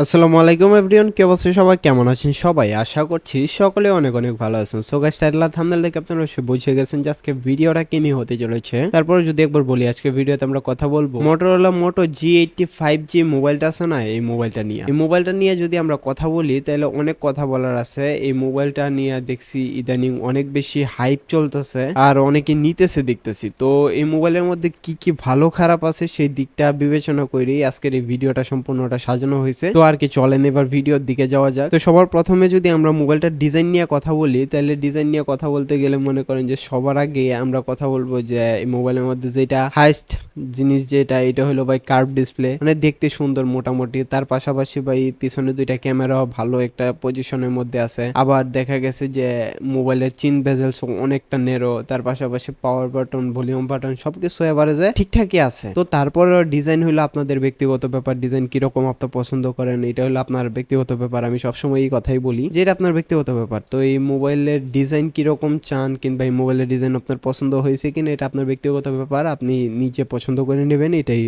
আসসালামু আলাইকুম এভরিওয়ান, কে অবশ্যই সবাই কেমন আছেন সবাই? আশা করছি সকলে অনেক অনেক ভালো আছেন। সো গাইস টাইটেল থাম্বনেল দেখে আপনারা বুঝে গেছেন যে আজকে ভিডিওটা কি নিয়ে হতে চলেছে। তারপরে যদি একবার বলি, আজকে ভিডিওতে আমরা কথা বলব Motorola Moto G eighty five G মোবাইলটা আছে না? এই মোবাইলটা নিয়ে। এই মোবাইলটা নিয়ে যদি আমরা কথা বলি, তাহলে অনেক কথা বলার আছে। এই মোবাইলটা নিয়ে দেখছি ইদানিং অনেক বেশি হাইপ চলতেছে আর অনেকে নিতেছে দেখতেছি। তো এই মোবাইলের মধ্যে কি কি ভালো খারাপ আছে সেই দিকটা বিবেচনা করেই আজকের এই ভিডিওটা সম্পূর্ণটা সাজানো হয়েছে। তো আর কি চলেন এবার ভিডিওর দিকে যাওয়া যাক। তো সবার প্রথমে যদি আমরা মোবাইলটার ডিজাইন নিয়ে কথা বলি, তাহলে ডিজাইন নিয়ে কথা বলতে গেলে মনে করেন যে সবার আগে আমরা কথা বলব যে এই মোবাইলের মধ্যে যেটা হাইস্ট জিনিস যেটা, এটা হলো ভাই কার্ভ ডিসপ্লে মানে দেখতে সুন্দর মোটামুটি। তার পাশাপাশি ভাই পিছনে দুইটা ক্যামেরাও ভালো একটা পজিশনের মধ্যে আছে। আবার দেখা গেছে যে মোবাইলের চিন বেজেলস অনেকটা নেরো তার পাশাপাশি পাওয়ার বাটন ভলিউম বাটন সবকিছু এভারেজে ঠিকঠাকই আছে। তো তারপরে ডিজাইন হলো আপনাদের ব্যক্তিগত ব্যাপার ডিজাইন কীরকম আপনার পছন্দ করেন এটা হলো আপনার ব্যক্তিগত ব্যাপার। আমি সবসময় এই কথাই বলি যে, এটা আপনার ব্যক্তিগত ব্যাপার। তো এই মোবাইলের ডিজাইন কীরকম চান কিংবা এই মোবাইলের ডিজাইন আপনার পছন্দ হয়েছে কিনা, এটা আপনার ব্যক্তিগত ব্যাপার। আপনি নিজে পছন্দ করে নেবেন, এটাই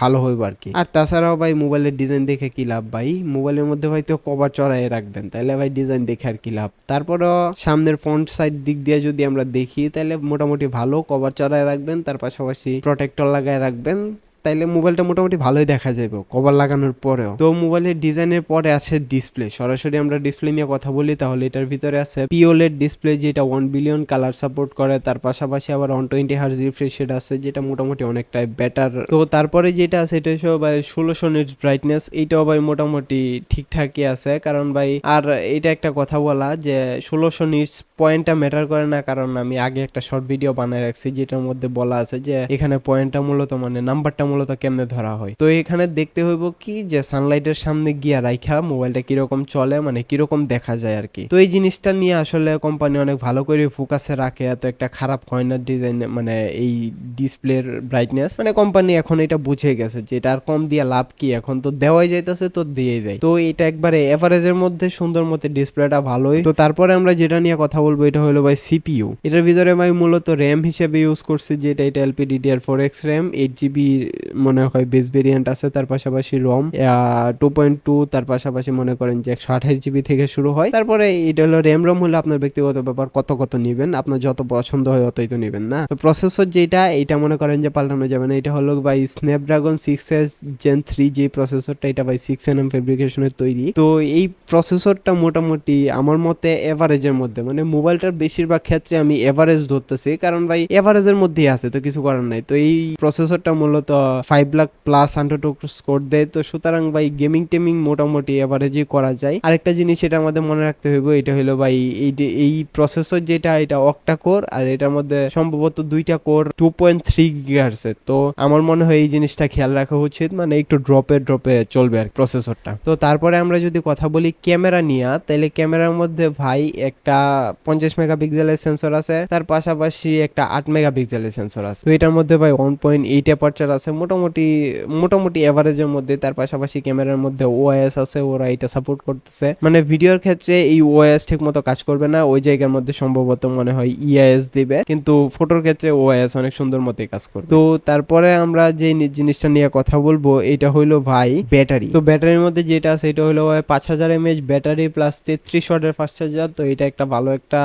ভালো হইব আর কি। আর তাছাড়াও ভাই, মোবাইলের ডিজাইন দেখে কি লাভ ভাই? মোবাইলের মধ্যে হয়তো কভার চড়াই রাখবেন তাহলে ভাই ডিজাইন দেখে আর কি লাভ। তারপরও সামনের ফ্রন্ট সাইড দিক দিয়ে যদি আমরা দেখি তাহলে মোটামুটি ভালো কভার চড়াই রাখবেন, তার পাশাপাশি প্রোটেক্টর লাগায় রাখবেন। তাইলে মোবাইলটা মোটামুটি ভালোই দেখা যাবে কভার লাগানোর পরেও। তো মোবাইলের ডিজাইনের পরে আছে ডিসপ্লে সরাসরি আমরা ডিসপ্লে নিয়ে কথা বলি, তাহলে এটার ভিতরে আছে পিওলেড ডিসপ্লে যেটা ওয়ান বিলিয়ন কালার সাপোর্ট করে। তার পাশাপাশি আবার ওয়ান টোয়েন্টি হার্জ রিফ্রেশ আছে, যেটা মোটামুটি অনেকটাই বেটার তো তারপরে যেটা আছে, এটা হচ্ছে ভাই ষোলোশো নিটস ব্রাইটনেস এইটাও ভাই মোটামুটি ঠিকঠাকই আছে, কারণ ভাই আর এটা একটা কথা বলা যে ষোলোশো নিটস পয়েন্টটা ম্যাটার করে না, কারণ আমি আগে একটা শর্ট ভিডিও বানায় রাখছি, যেটার মধ্যে বলা আছে যে এখানে পয়েন্টটা মূলত মানে নাম্বারটা মূলত কেমনে ধরা হয়? তো এখানে দেখতে হইব কি যে সানলাইটের সামনে গিয়া রাইখা মোবাইলটা কীরকম চলে মানে কীরকম দেখা যায় আর কি তো এই জিনিসটা নিয়ে আসলে কোম্পানি অনেক ভালো করে ফোকাসে রাখে, এত একটা খারাপ হয় না ডিজাইন মানে এই ডিসপ্লের ব্রাইটনেস মানে কোম্পানি এখন এটা বুঝে গেছে যে এটা আর কম দিয়া লাভ কি? এখন তো দেওয়াই যাইতেছে, তো দিয়ে দেয়। তো এটা একবারে এভারেজের মধ্যে সুন্দর মতো ডিসপ্লেটা ভালোই। তো তারপরে আমরা যেটা নিয়ে কথা বলব, এটা হলো ভাই সিপিইউ এটার ভিতরে ভাই মূলত র্যাম হিসেবে ইউজ করছি, যেটা এটা LP DDR four X RAM eight GB মনে হয় বেস ভেরিয়েন্ট আছে, তার পাশাপাশি রম টু পয়েন্ট টু তার পাশাপাশি মনে করেন যে একশো আঠাশ জিবি থেকে শুরু হয়। তারপরে এটা হলো র্যাম রম হলে আপনার ব্যক্তিগত ব্যাপার, কত কত নেবেন, আপনার যত পছন্দ হয় অতই তো নেবেন না। তো প্রসেসর যেটা এটা মনে করেন যে পাল্টানো যাবে না, এটা হলো ভাই Snapdragon six S Gen three যে প্রসেসরটা এটা ভাই সিক্স এন এম ফেব্রিকেশনের তৈরি। তো এই প্রসেসরটা মোটামুটি আমার মতে এভারেজের মধ্যে মানে মোবাইলটার বেশিরভাগ ক্ষেত্রে আমি এভারেজ ধরতেছি, কারণ ভাই এভারেজের মধ্যেই আছে, তো কিছু করার নাই। তো এই প্রসেসরটা মূলত five lakh plus hundred score দেয়। তো সুতরাং ভাই গেমিং টেমিং মোটামুটি এভারেজই করা যায়। আরেকটা জিনিস এটা আমাদের মনে রাখতে হইব, এটা হলো ভাই, এই এই প্রসেসর যেটা, এটা অক্টা কোর আর এটার মধ্যে সম্ভবত দুইটা কোর টু পয়েন্ট থ্রি গিগার্সের তো আমার মনে হয় এই জিনিসটা খেয়াল রাখা উচিত মানে একটু ড্রপে ড্রপে চলবে আর প্রসেসরটা তো তারপরে আমরা যদি কথা বলি ক্যামেরা নিয়ে, তাহলে ক্যামেরার মধ্যে ভাই একটা পঞ্চাশ মেগাপিক্সেলের সেন্সর আছে, তার পাশাপাশি একটা আট মেগাপিক্সেলের সেন্সর আছে। তো এটার মধ্যে ভাই ওয়ান পয়েন্ট এইট অ্যাপারচার আছে মোটামুটি মোটামুটি এভারেজের মধ্যে, তার পাশাপাশি ক্যামেরার মধ্যে ওএস আছে, ওরা এটা সাপোর্ট করতেছে। মানে ভিডিওর ক্ষেত্রে এই ওএস ঠিক মতো কাজ করবে না, ওই জায়গার মধ্যে সম্ভবত মনে হয় ইআইএস দিবে। কিন্তু ফটোর ক্ষেত্রে ওএস অনেক সুন্দর মতোই কাজ করবে। তো তারপরে আমরা যে জিনিসটা নিয়ে কথা বলব, এটা হইল ভাই ব্যাটারি। তো ব্যাটারির মধ্যে যেটা আছে, এটা হলো পাঁচ হাজার এমএইচ ব্যাটারি প্লাস তেত্রিশ ওয়াটের ফাস্ট চার্জার তো এটা একটা ভালো একটা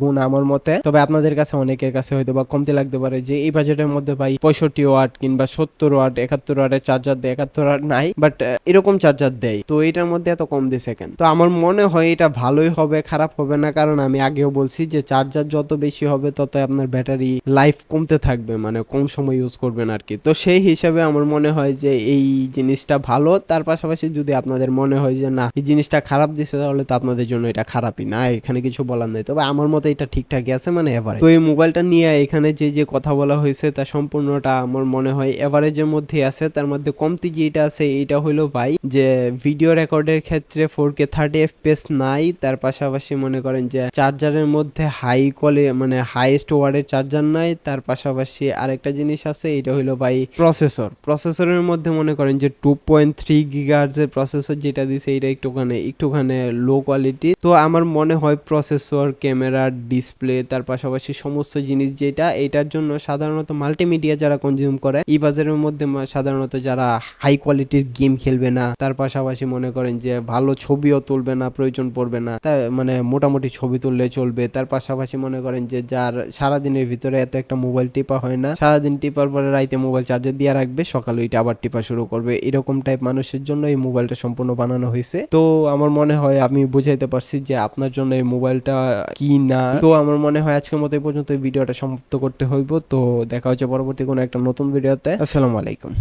গুণ আমার মতে। তবে আপনাদের কাছে, অনেকের কাছে হয়তো বা কমতে লাগতে পারে যে, এই বাজেটের মধ্যে ভাই পঁয়ষট্টি ওয়াট কিংবা সত্তর ওয়াট, একাত্তর ওয়াটের চার্জার দেয়, একাত্তর ওয়াট নাই বাট এরকম চার্জার দেয়। তো এটার মধ্যে এত কম দিছে কেন? তো আমার মনে হয় এটা ভালোই হবে, খারাপ হবে না, কারণ আমি আগেও বলছি যে চার্জার যত বেশি হবে তত আপনার ব্যাটারি লাইফ কমতে থাকবে মানে কম সময় ইউজ করবেন আর কি তো সেই হিসাবে আমার মনে হয় যে এই জিনিসটা ভালো। তার পাশাপাশি যদি আপনাদের মনে হয় যে না, এই জিনিসটা খারাপ দিছে, তাহলে তো আপনাদের জন্য এটা খারাপই না, এখানে কিছু বলার নেই। তবে আমার মতে এটা ঠিকঠাকই আছে মানে এভারেজ তো এই মোবাইলটা নিয়ে এখানে যে যে কথা বলা হয়েছে, তা সম্পূর্ণটা আমার মনে হয় এভারেজের মধ্যে আছে, তার মধ্যে কমতি যেটা আছে এটা হলো ভাই যে ভিডিও রেকর্ডের ক্ষেত্রে ফোর কে থার্টি এফপিএস নাই, তার পাশাপাশি মনে করেন যে চার্জারের মধ্যে হাই কোয়ালি মানে হাইয়েস্ট ওয়ার্ডের চার্জার নাই, তার পাশাপাশি আরেকটা জিনিস আছে এটা হলো ভাই প্রসেসর প্রসেসরের মধ্যে মনে করেন যে টু পয়েন্ট থ্রি গিগার্সের প্রসেসর যেটা দিছে এটা একটুখানি একটুখানি লো কোয়ালিটি তো আমার মনে হয় প্রসেসর ক্যামেরা ডিসপ্লে তার পাশাপাশি সমস্ত জিনিস যেটা এটার জন্য সাধারণত মাল্টিমিডিয়া যারা কনজিউম করে, এই বাজারে মধ্যে সাধারণত যারা হাই কোয়ালিটির গেম খেলবে না, তার পাশাপাশি মনে করেন যে ভালো ছবিও তুলবে না, প্রয়োজন পড়বে না। তা মানে মোটামুটি ছবি তুললে চলবে। তার পাশাপাশি মনে করেন যে যার সারাদিনের ভিতরে এত একটা মোবাইল টিপা হয় না, সারাদিন টিপার পরে রাইতে মোবাইল চার্জে দিয়ে রাখবে, সকালে ওইটা আবার টিপা শুরু করবে। এরকম টাইপ মানুষের জন্য এই মোবাইলটা সম্পূর্ণ বানানো হয়েছে। তো আমার মনে হয়, আমি বুঝাইতে পারছি যে আপনার জন্য এই মোবাইলটা কি না। তো আমার মনে হয়, আজকের মতো এই পর্যন্ত ভিডিওটা সমাপ্ত করতে হইব। তো দেখা হচ্ছে পরবর্তী কোনো একটা নতুন ভিডিওতে। আসসালামু আলাইকুম।